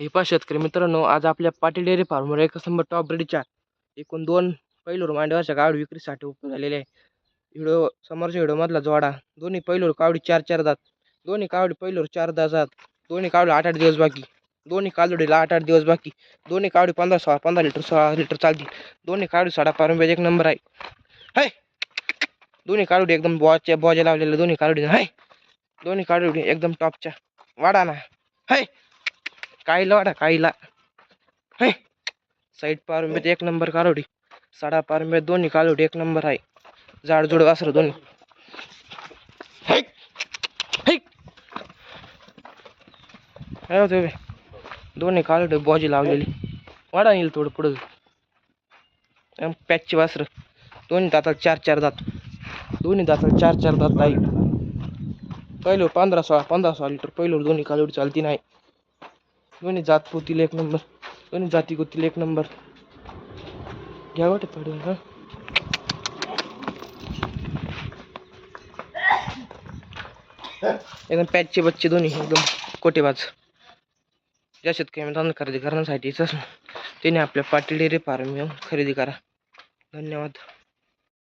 हे पहा शेतकरी मित्रांनो आज आपल्या पाटील डेअरी फार्मवर एक नंबर टॉप ब्रीडच्या एकूण दोन पैलूर मांडवाच्या गावडी विक्रीसाठी उपलब्ध झालेले आहे. व्हिडिओ समोरच्या व्हिडिओमधला जोडा दोन्ही पैलूर कावडी चार चार दात दोन्ही कावडी पैलूर चार दात जात दोन्ही कावडी आठ आठ दिवस बाकी दोन्ही कालवडीला आठ आठ दिवस बाकी दोन्ही कावडी पंधरा सोळा पंधरा लिटर सोळा लिटर चालतील दोन्ही कावडी साडा पारंब्याचे एक नंबर आहे. हाय! दोन्ही कावडी एकदम बॉच्या बॉजा लावलेल्या दोन्ही कावडी हाय! दोन्ही कावडी एकदम टॉपच्या वाडा ना हाय! काईला वाडा काहीला. हाय साईड पारंब्यात एक नंबर कालोडी साडा पारंब्यात दोन्ही कालोडी एक नंबर आहे. झाडझुड वासर दोन्ही. काय दोन्ही कालोडी बॉजी लावलेली. वाडा येईल थोडं पुढं. पॅचची वासर. दोन्ही दाताला चार चार दात. दोन्ही दाताला चार चार दात आहे. पहिलं पंधरा सोळा पंधरा सोळा लिटर. पहिलं दोन्ही कालोडी चालती नाही. कोणी जात पोतील एक नंबर कोणी जाती गोतील एक नंबर। घ्या वाटत पाडून हा एकदम पॅचचे बच्चे दोन्ही एकदम कोटेबाज. ज्या शेतकरी मित्रांनो खरेदी करण्यासाठीच त्याने आपल्या पाटील डेअरी फार्म येऊन खरेदी करा. धन्यवाद.